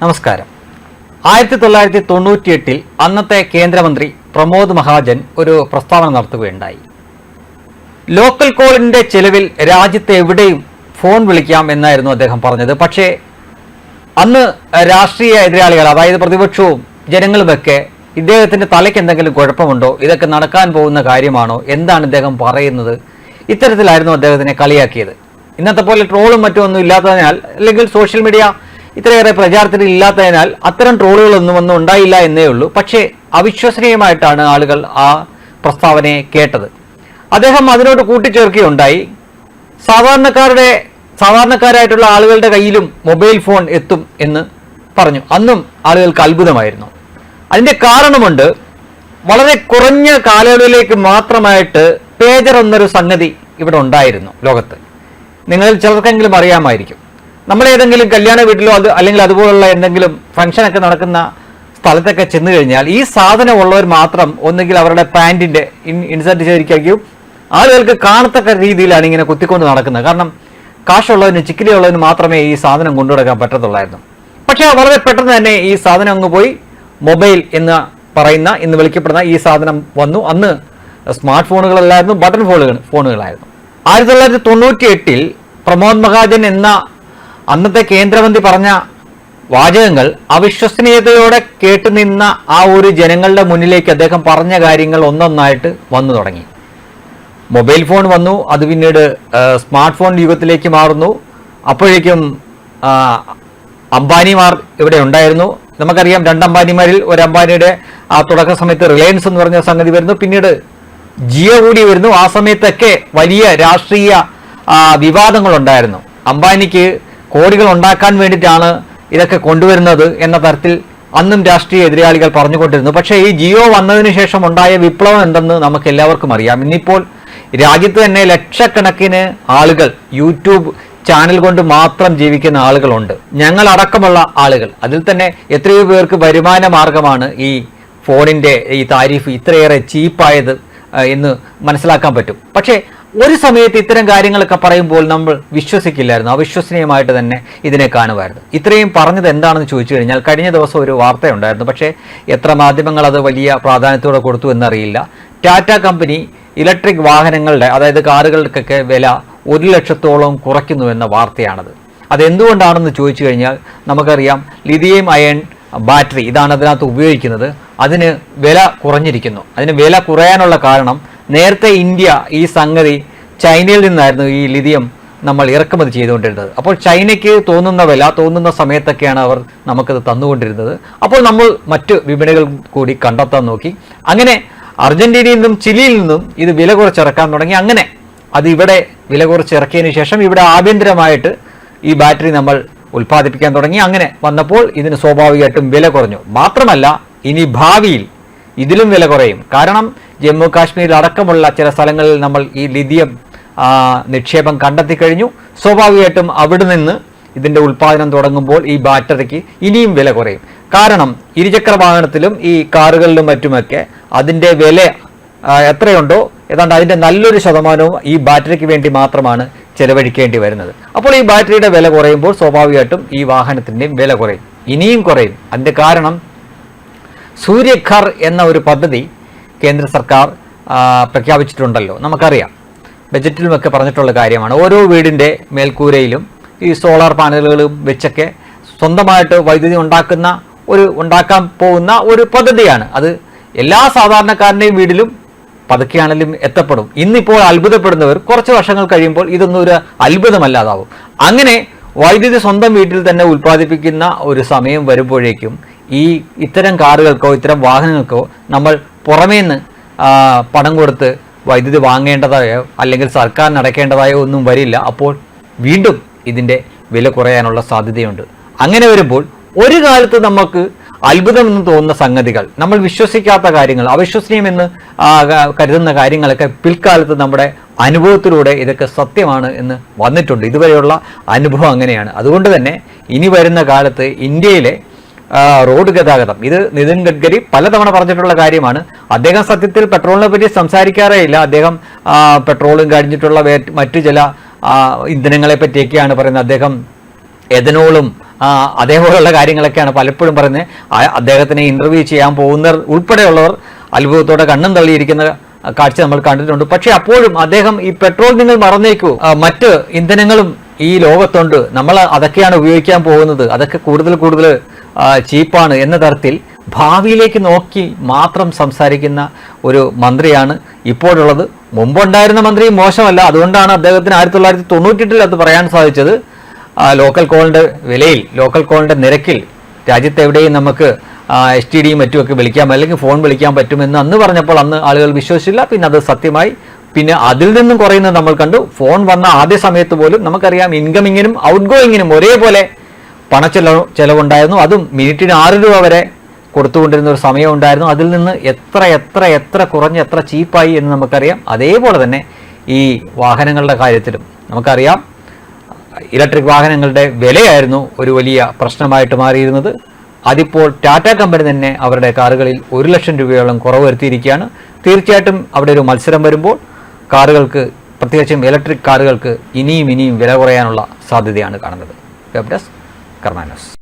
നമസ്കാരം. ആയിരത്തി തൊള്ളായിരത്തി തൊണ്ണൂറ്റിയെട്ടിൽ അന്നത്തെ കേന്ദ്രമന്ത്രി പ്രമോദ് മഹാജൻ ഒരു പ്രസ്താവന നടത്തുകയുണ്ടായി. ലോക്കൽ കോളിന്റെ ചെലവിൽ രാജ്യത്തെ എവിടെയും ഫോൺ വിളിക്കാം എന്നായിരുന്നു അദ്ദേഹം പറഞ്ഞത്. പക്ഷേ അന്ന് രാഷ്ട്രീയ എതിരാളികൾ അതായത് പ്രതിപക്ഷവും ജനങ്ങളുമൊക്കെ ഇദ്ദേഹത്തിന്റെ തലയ്ക്ക് എന്തെങ്കിലും കുഴപ്പമുണ്ടോ? ഇതൊക്കെ നടക്കാൻ പോകുന്ന കാര്യമാണോ? എന്താണ് ഇദ്ദേഹം പറയുന്നത്? ഇത്തരത്തിലായിരുന്നു അദ്ദേഹത്തിനെ കളിയാക്കിയത്. ഇന്നത്തെ പോലെ ട്രോളും മറ്റും ഒന്നും ഇല്ലാത്തതിനാൽ അല്ലെങ്കിൽ സോഷ്യൽ മീഡിയ ഇത്രയേറെ പ്രചാരത്തിൽ ഇല്ലാത്തതിനാൽ അത്തരം ട്രോളുകളൊന്നും ഒന്നും ഉണ്ടായില്ല എന്നേ ഉള്ളൂ. പക്ഷേ അവിശ്വസനീയമായിട്ടാണ് ആളുകൾ ആ പ്രസ്താവനയെ കേട്ടത്. അദ്ദേഹം അതിനോട് കൂട്ടിച്ചേർക്കുകയുണ്ടായി. സാധാരണക്കാരുടെ സാധാരണക്കാരായിട്ടുള്ള ആളുകളുടെ കയ്യിലും മൊബൈൽ ഫോൺ എത്തും എന്ന് പറഞ്ഞു. അന്നും ആളുകൾക്ക് അത്ഭുതമായിരുന്നു. അതിന്റെ കാരണമുണ്ട് വളരെ കുറഞ്ഞ കാലയളവിലേക്ക് മാത്രമായിട്ട് പേജർ എന്നൊരു സംഗതി ഇവിടെ ഉണ്ടായിരുന്നു ലോകത്ത്. നിങ്ങളിൽ ചിലർക്കെങ്കിലും അറിയാമായിരിക്കും. നമ്മൾ ഏതെങ്കിലും കല്യാണ വീട്ടിലോ അത് അല്ലെങ്കിൽ അതുപോലുള്ള എന്തെങ്കിലും ഫംഗ്ഷനൊക്കെ നടക്കുന്ന സ്ഥലത്തൊക്കെ ചെന്ന് കഴിഞ്ഞാൽ ഈ സാധനം ഉള്ളവർ മാത്രം ഒന്നുകിൽ അവരുടെ പാന്റിന്റെ ഇൻസർട്ട് ചെയ്തിരിക്കും ആളുകൾക്ക് കാണത്തക്ക രീതിയിലാണ് ഇങ്ങനെ കുത്തിക്കൊണ്ട് നടക്കുന്നത്. കാരണം കാശുള്ളവന് ചിക്കിലിയുള്ളവന് മാത്രമേ ഈ സാധനം കൊണ്ടുനടക്കാൻ പറ്റത്തുള്ളായിരുന്നു. പക്ഷേ വളരെ പെട്ടെന്ന് തന്നെ ഈ സാധനം അങ്ങ് പോയി മൊബൈൽ എന്ന് പറയുന്ന എന്ന് വിളിക്കപ്പെടുന്ന ഈ സാധനം വന്നു. അന്ന് സ്മാർട്ട് ഫോണുകളല്ലായിരുന്നു ബട്ടൺ ഫോണുകൾ ഫോണുകളായിരുന്നു. ആയിരത്തി തൊള്ളായിരത്തി തൊണ്ണൂറ്റി എട്ടിൽ പ്രമോദ് മഹാജൻ എന്ന അന്നത്തെ കേന്ദ്രമന്ത്രി പറഞ്ഞ വാചകങ്ങൾ അവിശ്വസനീയതയോടെ കേട്ടുനിന്ന ആ ഒരു ജനങ്ങളുടെ മുന്നിലേക്ക് അദ്ദേഹം പറഞ്ഞ കാര്യങ്ങൾ ഒന്നൊന്നായിട്ട് വന്നു തുടങ്ങി. മൊബൈൽ ഫോൺ വന്നു അത് പിന്നീട് സ്മാർട്ട് ഫോൺ യുഗത്തിലേക്ക് മാറുന്നു. അപ്പോഴേക്കും അംബാനിമാർ ഇവിടെ ഉണ്ടായിരുന്നു. നമുക്കറിയാം രണ്ട് അംബാനിമാരിൽ ഒരു അംബാനിയുടെ ആ തുടക്ക സമയത്ത് റിലയൻസ് എന്ന് പറഞ്ഞ സംഗതി വരുന്നു. പിന്നീട് ജിയോ കൂടി വരുന്നു. ആ സമയത്തൊക്കെ വലിയ രാഷ്ട്രീയ വിവാദങ്ങളുണ്ടായിരുന്നു. അംബാനിക്ക് കോടികൾ ഉണ്ടാക്കാൻ വേണ്ടിയിട്ടാണ് ഇതൊക്കെ കൊണ്ടുവരുന്നത് എന്ന തരത്തിൽ അന്നും രാഷ്ട്രീയ എതിരാളികൾ പറഞ്ഞുകൊണ്ടിരുന്നു. പക്ഷേ ഈ ജിയോ വന്നതിന് ശേഷം ഉണ്ടായ വിപ്ലവം എന്തെന്ന് നമുക്ക് എല്ലാവർക്കും അറിയാം. ഇന്നിപ്പോൾ രാജ്യത്ത് തന്നെ ലക്ഷക്കണക്കിന് ആളുകൾ യൂട്യൂബ് ചാനൽ കൊണ്ട് മാത്രം ജീവിക്കുന്ന ആളുകളുണ്ട്. ഞങ്ങൾ അടക്കമുള്ള ആളുകൾ. അതിൽ തന്നെ എത്രയോ പേർക്ക് വരുമാന മാർഗമാണ് ഈ ഫോണിന്റെ ഈ താരിഫ് ഇത്രയേറെ ചീപ്പായത് എന്ന് മനസ്സിലാക്കാൻ പറ്റും. പക്ഷേ ഒരു സമയത്ത് ഇത്തരം കാര്യങ്ങളൊക്കെ പറയുമ്പോൾ നമ്മൾ വിശ്വസിക്കില്ലായിരുന്നു അവിശ്വസനീയമായിട്ട് തന്നെ ഇതിനെ കാണുമായിരുന്നു. ഇത്രയും പറഞ്ഞത് എന്താണെന്ന് ചോദിച്ചു കഴിഞ്ഞാൽ കഴിഞ്ഞ ദിവസം ഒരു വാർത്തയുണ്ടായിരുന്നു. പക്ഷേ എത്ര മാധ്യമങ്ങൾ അത് വലിയ പ്രാധാന്യത്തോടെ കൊടുത്തു എന്നറിയില്ല. ടാറ്റ കമ്പനി ഇലക്ട്രിക് വാഹനങ്ങളുടെ അതായത് കാറുകൾക്കൊക്കെ വില ഒരു ലക്ഷത്തോളം കുറയ്ക്കുന്നു എന്ന വാർത്തയാണത്. അതെന്തുകൊണ്ടാണെന്ന് ചോദിച്ചു കഴിഞ്ഞാൽ നമുക്കറിയാം ലിഥിയം അയൺ ബാറ്ററി ഇതാണ് അതിനകത്ത് ഉപയോഗിക്കുന്നത്. അതിന് വില കുറഞ്ഞിരിക്കുന്നു. അതിന് വില കുറയാനുള്ള കാരണം നേരത്തെ ഇന്ത്യ ഈ സംഗതി ചൈനയിൽ നിന്നായിരുന്നു ഈ ലിഥിയം നമ്മൾ ഇറക്കുമതി ചെയ്തുകൊണ്ടിരുന്നത്. അപ്പോൾ ചൈനയ്ക്ക് തോന്നുന്ന വില തോന്നുന്ന സമയത്തൊക്കെയാണ് അവർ നമുക്കത് തന്നുകൊണ്ടിരുന്നത്. അപ്പോൾ നമ്മൾ മറ്റ് വിപണികൾ കൂടി കണ്ടെത്താൻ നോക്കി. അങ്ങനെ അർജന്റീനയിൽ നിന്നും ചിലിയിൽ നിന്നും ഇത് വില കുറച്ചിറക്കാൻ തുടങ്ങി. അങ്ങനെ അത് ഇവിടെ വില കുറച്ചിറക്കിയതിന് ശേഷം ഇവിടെ ആഭ്യന്തരമായിട്ട് ഈ ബാറ്ററി നമ്മൾ ഉൽപ്പാദിപ്പിക്കാൻ തുടങ്ങി. അങ്ങനെ വന്നപ്പോൾ ഇതിന് സ്വാഭാവികമായിട്ടും വില കുറഞ്ഞു. മാത്രമല്ല ഇനി ഭാവിയിൽ ഇതിലും വില കുറയും. കാരണം ജമ്മു കാശ്മീരിൽ അടക്കമുള്ള ചില സ്ഥലങ്ങളിൽ നമ്മൾ ഈ ലിഥിയം നിക്ഷേപം കണ്ടെത്തി കഴിഞ്ഞു. സ്വാഭാവികമായിട്ടും അവിടെ നിന്ന് ഇതിന്റെ ഉൽപ്പാദനം തുടങ്ങുമ്പോൾ ഈ ബാറ്ററിക്ക് ഇനിയും വില കുറയും. കാരണം ഇരുചക്ര വാഹനത്തിലും ഈ കാറുകളിലും മറ്റുമൊക്കെ അതിന്റെ വില എത്രയുണ്ടോ ഏതാണ്ട് അതിന്റെ നല്ലൊരു ശതമാനവും ഈ ബാറ്ററിക്ക് വേണ്ടി മാത്രമാണ് ചെലവഴിക്കേണ്ടി വരുന്നത്. അപ്പോൾ ഈ ബാറ്ററിയുടെ വില കുറയുമ്പോൾ സ്വാഭാവികമായിട്ടും ഈ വാഹനത്തിന്റെയും വില കുറയും. ഇനിയും കുറയും. അതിന്റെ കാരണം സൂര്യഘർ എന്ന ഒരു പദ്ധതി കേന്ദ്ര സർക്കാർ പ്രഖ്യാപിച്ചിട്ടുണ്ടല്ലോ. നമുക്കറിയാം. ബജറ്റിലുമൊക്കെ പറഞ്ഞിട്ടുള്ള കാര്യമാണ്. ഓരോ വീടിന്റെ മേൽക്കൂരയിലും ഈ സോളാർ പാനലുകൾ വെച്ചൊക്കെ സ്വന്തമായിട്ട് വൈദ്യുതി ഉണ്ടാക്കുന്ന ഒരു ഉണ്ടാക്കാൻ പോകുന്ന ഒരു പദ്ധതിയാണ്. അത് എല്ലാ സാധാരണക്കാരന്റെയും വീടിലും പതുക്കെയാണെങ്കിലും എത്തപ്പെടും. ഇന്നിപ്പോൾ അത്ഭുതപ്പെടുന്നവർ കുറച്ച് വർഷങ്ങൾ കഴിയുമ്പോൾ ഇതൊന്നും ഒരു അത്ഭുതമല്ലാതാവും. അങ്ങനെ വൈദ്യുതി സ്വന്തം വീട്ടിൽ തന്നെ ഉൽപ്പാദിപ്പിക്കുന്ന ഒരു സമയം വരുമ്പോഴേക്കും ഈ ഇത്തരം കാറുകൾക്കോ ഇത്തരം വാഹനങ്ങൾക്കോ നമ്മൾ പുറമേന്ന് നിന്ന് പണം കൊടുത്ത് വൈദ്യുതി വാങ്ങേണ്ടതായോ അല്ലെങ്കിൽ സർക്കാർ നടക്കേണ്ടതായോ ഒന്നും വരില്ല. അപ്പോൾ വീണ്ടും ഇതിന്റെ വില കുറയാനുള്ള സാധ്യതയുണ്ട്. അങ്ങനെ വരുമ്പോൾ ഒരു കാലത്ത് നമുക്ക് അത്ഭുതമെന്ന് തോന്നുന്ന സംഗതികൾ നമ്മൾ വിശ്വസിക്കാത്ത കാര്യങ്ങൾ അവിശ്വസനീയമെന്ന് കരുതുന്ന കാര്യങ്ങളൊക്കെ പിൽക്കാലത്ത് നമ്മുടെ അനുഭവത്തിലൂടെ ഇതൊക്കെ സത്യമാണ് എന്ന് വന്നിട്ടുണ്ട്. ഇതുവരെയുള്ള അനുഭവം അങ്ങനെയാണ്. അതുകൊണ്ട് തന്നെ ഇനി വരുന്ന കാലത്ത് ഇന്ത്യയിലെ റോഡ് ഗതാഗതം. ഇത് നിതിൻ ഗഡ്കരി പലതവണ പറഞ്ഞിട്ടുള്ള കാര്യമാണ്. അദ്ദേഹം സത്യത്തിൽ പെട്രോളിനെ പറ്റി സംസാരിക്കാറേ ഇല്ല. അദ്ദേഹം പെട്രോളും കഴിഞ്ഞിട്ടുള്ള മറ്റു ചില ഇന്ധനങ്ങളെ പറ്റിയൊക്കെയാണ് പറയുന്നത്. അദ്ദേഹം എഥനോളും അതേപോലെയുള്ള കാര്യങ്ങളൊക്കെയാണ് പലപ്പോഴും പറയുന്നത്. അദ്ദേഹത്തിനെ ഇന്റർവ്യൂ ചെയ്യാൻ പോകുന്നവർ ഉൾപ്പെടെയുള്ളവർ അത്ഭുതത്തോടെ കണ്ണും തള്ളിയിരിക്കുന്ന കാഴ്ച നമ്മൾ കണ്ടിട്ടുണ്ട്. പക്ഷെ അപ്പോഴും അദ്ദേഹം ഈ പെട്രോൾ നിങ്ങൾ മറന്നേക്കൂ. മറ്റ് ഇന്ധനങ്ങളും ഈ ലോകത്തുണ്ട്. നമ്മൾ അതൊക്കെയാണ് ഉപയോഗിക്കാൻ പോകുന്നത്. അതൊക്കെ കൂടുതൽ കൂടുതൽ ചീപ്പാണ് എന്ന തരത്തിൽ ഭാവിയിലേക്ക് നോക്കി മാത്രം സംസാരിക്കുന്ന ഒരു മന്ത്രിയാണ് ഇപ്പോഴുള്ളത്. മുമ്പുണ്ടായിരുന്ന മന്ത്രി മോശമല്ല. അതുകൊണ്ടാണ് അദ്ദേഹത്തിന് ആയിരത്തി തൊള്ളായിരത്തി തൊണ്ണൂറ്റെട്ടിൽ അത് പറയാൻ സാധിച്ചത്. ലോക്കൽ കോളിന്റെ വിലയിൽ ലോക്കൽ കോളിന്റെ നിരക്കിൽ രാജ്യത്ത് എവിടെയും നമുക്ക് എസ് ടി ഡിയും മറ്റുമൊക്കെ വിളിക്കാം അല്ലെങ്കിൽ ഫോൺ വിളിക്കാൻ പറ്റുമെന്ന് അന്ന് പറഞ്ഞപ്പോൾ അന്ന് ആളുകൾ വിശ്വസിച്ചില്ല. പിന്നെ അത് സത്യമായി. പിന്നെ അതിൽ നിന്നും കുറയുന്നത് നമ്മൾ കണ്ടു. ഫോൺ വന്ന ആദ്യ സമയത്ത് പോലും നമുക്കറിയാം ഇൻകമിങ്ങിനും ഔട്ട് ഗോയിങ്ങിനും ഒരേപോലെ പണച്ചെലവ് ചെലവുണ്ടായിരുന്നു. അതും മിനിറ്റിന് ആറ് രൂപ വരെ കൊടുത്തുകൊണ്ടിരുന്ന ഒരു സമയം ഉണ്ടായിരുന്നു. അതിൽ നിന്ന് എത്ര എത്ര എത്ര കുറഞ്ഞ് എത്ര ചീപ്പായി എന്ന് നമുക്കറിയാം. അതേപോലെ തന്നെ ഈ വാഹനങ്ങളുടെ കാര്യത്തിലും നമുക്കറിയാം. ഇലക്ട്രിക് വാഹനങ്ങളുടെ വിലയായിരുന്നു ഒരു വലിയ പ്രശ്നമായിട്ട് മാറിയിരുന്നത്. അതിപ്പോൾ ടാറ്റ കമ്പനി തന്നെ അവരുടെ കാറുകളിൽ ഒരു ലക്ഷം രൂപയോളം കുറവ് വരുത്തിയിരിക്കുകയാണ്. തീർച്ചയായിട്ടും അവിടെ ഒരു മത്സരം വരുമ്പോൾ കാറുകൾക്ക് പ്രത്യേകിച്ചും ഇലക്ട്രിക് കാറുകൾക്ക് ഇനിയും ഇനിയും വില കുറയാനുള്ള സാധ്യതയാണ് കാണുന്നത്. Web desk Carmanos.